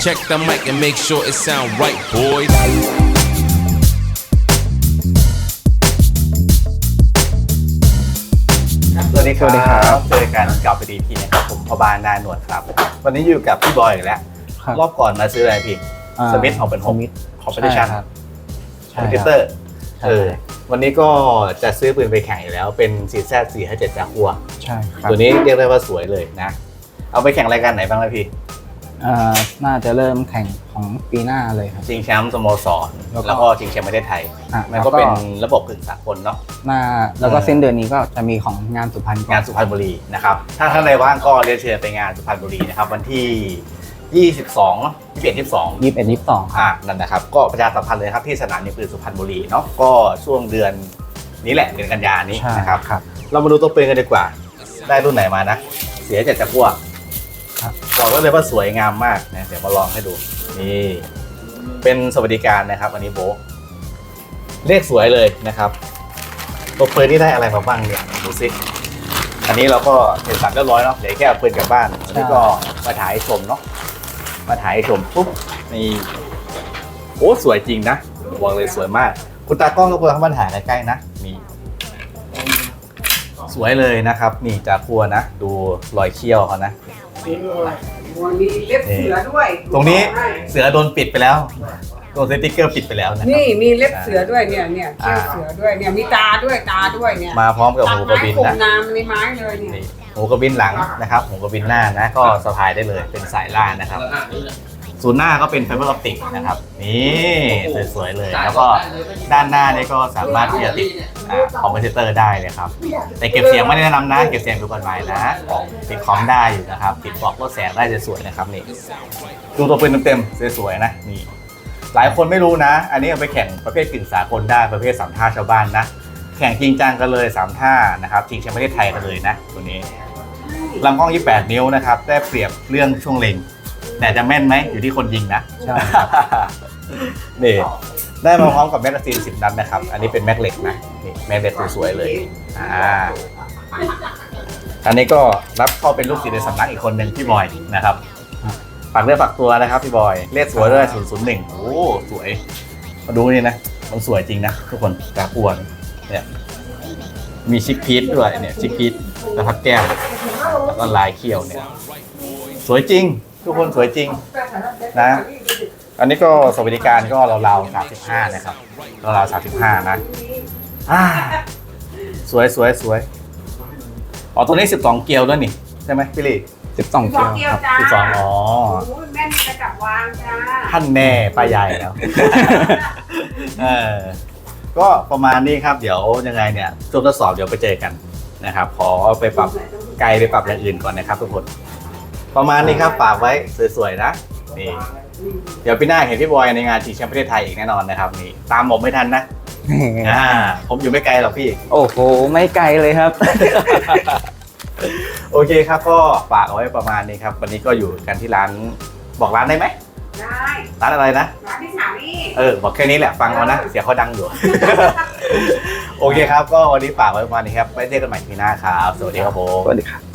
Check the mic and make sure it sound right, boys. สวัสดีคสวัสดีครัรับบเจอกันกับปดีพีนะครับผมพบาลนาหนวดครับ วันนี้อยู่กับพี่บอยอีกแล้ว ครับ รอบก่อนมาซื้ออะไรพี่อ่าสมิธของเป็นสมิธคอมเพติชันใช่ครับคอมเพติเตอร์ใช่เออวันนี้ก็จะซื้อปืนไปแข่งอยู่แล้ว เป็นซีแซสี่ห้าเจ็ดจากัว ใช่ครับตัวนี้เรียกได้ว่าสวยเลยนะ เอาไปแข่งรายการไหนบ้างนะพี่ อ่าน่าจะเริ่มแข่งของปีหน้าเลยครับ ชิงแชมป์สโมสรแล้วก็ แล้วก็ชิงแชมป์ประเทศไทย อะมันแล้วก็ก็เป็นระบบกึ่งสากลเนาะ หน้าแล้วก็เออ สิ้นเดือนนี้ก็จะมีของงานสุพรรณก่องานสุพรรณบุรีนะครับ ถ้าท่านใดว่างก็เรียนเชิญไปงานสุพรรณบุรีนะครับ วันที่ 22เนาะ21 22 ยี่สิบเอ็ดยี่สิบสองครับ อ่านั่นนะครับก็ประชาสัมพันธ์เลยครับที่สนามยิงปืนสุพรรณบุรีเนาะก็ช่วงเดือนนี้แหละเดือนกันยานี้ใช่นะครับ ครับ เรามาดูตัวปืนกันดีกว่า ได้รุ่นไหนมานะ เสียจากจักรวครั บอกได้เลยว่าสวยงามมากนะเดี๋ยวมาลองให้ดูนี่เป็นสวัสดิการนะครับ อันนี้โบเลขสวยเลยนะครับตัวปืนนี่ได้อะไรมาบ้างเนี่ยดูสิอันนี้เราก็เสร็จสับเรียบร้อยเนาะเดี๋ยวแค่เอาปืนกลับบ้านอันนี้ก็มาถ่ายให้ชมเนาะมาถ่ายให้ชมปุ๊บนี่โอ้สวยจริงนะบอกเลยสวยมาก คุณตากล้องก็ควรเข้ามาถ่ายใกล้ๆนะนี่สวยเลยนะครับ นี่จากครัวนะ ดูรอยเขี้ยวเขานะ มีเล็บเสือด้วยตรงนี้เสือโดนปิดไปแล้วตัวสติ๊กเกอร์ปิดไปแล้วนะครับ นี่มีเล็บเสือด้วยเนี่ยเนี่ยเขี้ยวเสือด้วยเนี่ยมีตาด้วยตาด้วยเนี่ยมาพร้อมกับตัดหูกระไม้บินข่มนะน้ำในไม้เลยเนี่ย นี่หูกระบินหลังนะครับหูกระบินหน้านะก็สะพายได้เลยเป็นสายล่างนะครับศูน ย์หน้าก็เป็นไฟเบอร์ออปติกนะครับนี่สวยๆเลย แล้วก็ด้านหน้านี่ก็สามารถที่จะติดคอมเพนเตอร์ได้เลยครับ แต่เก็บเสียงไม่ได้แนะนำนะ เก็บเสียงดูกฎหมายนะติดคอมได้อยู่นะครับ ติดบอกลดแสงได้สวยๆนะครับนี่ดูตัวปืนเต็มๆสวยๆนะนี่หลายคนไม่รู้นะ อันนี้เอาไปแข่งประเภทกึ่งสากลได้ประเภทสามท่าชาวบ้านนะ แข่งจริงจังกันเลยสามท่านะครับชิงแชมป์ประเทศไทยกันเลยนะ ตัวนี้ลำกล้อง 28 นิ้วนะครับ ได้เปรียบเรื่องช่วงเล็ง แต่จะแม่นไหมอยู่ที่คนยิงนะใช่นี่ได้มาพร้อมกับแมกกาซีน10นัดนะครับ อันนี้เป็นแม็กเหล็กนะนี่แม็กเหล็กสวยๆเลยอ่าอันนี้ก็รับเข้าเป็นลูกศิษย์ในสำนักอีกคนหนึ่งพี่บอยนะครับฝากเรื่องฝากตัวนะครับพี่บอยเลขสวยด้วย001โอ้สวย มาดูนี่นะ มันสวยจริงนะ ทุกคนกาปวนเนี่ยมีชิคพีทด้วยเนี่ยชิคพีทแล้วพักแก้มแล้วก็ลายเขี้ยวเนี่ย สวยจริง ทุกคนสวยจริงนะ อันนี้ก็สวัสดิการก็ราวๆ35นะครับราวๆ35นะอ่าสวยสวยสวยอ๋อตัวนี้12เกลียวด้วยนี่ใช่ไหมพี่ลี่สิบสองสเกีอยวงเกี่ยวครับจ้า12อ๋อโอ้ยแม่มีกระจับวางจ้าท่านแน่ป้าใหญ่แล้วเออก็ประมาณนี้ครับเดี๋ยวยังไงเนี่ยช่วงทดสอบเดี๋ยวไปเจอกันนะครับ ขอไปปรับไกลไปปรับอย่างอื่นก่อนนะครับทุกคน ประมาณนี้ครับฝากไว้สวยๆนะนี่เดี๋ยวพี่หน้าเห็นพี่บอยในงานชิงแชมป์ประเทศไทยอีกแน่นอนนะครับนี่ตามผมไม่ทันนะอ่าผมอยู่ไม่ไกลหรอกพี่ โอ้โห ไม่ไกลเลยครับ โอเคครับก็ฝากเอาไว้ประมาณนี้ครับ วันนี้ก็อยู่กันที่ร้านบอกร้านได้ไหมได้ร้านอะไรนะร้านที่สามนี่เออบอกแค่นี้แหละฟังเอานะเสียงเขาดังอยู่ โอเคครับ ก็วันนี้ฝากไว้ประมาณนี้ครับไว้เจอกันใหม่ทีหน้าครับ สวัสดีครับผมสวัสดีครับ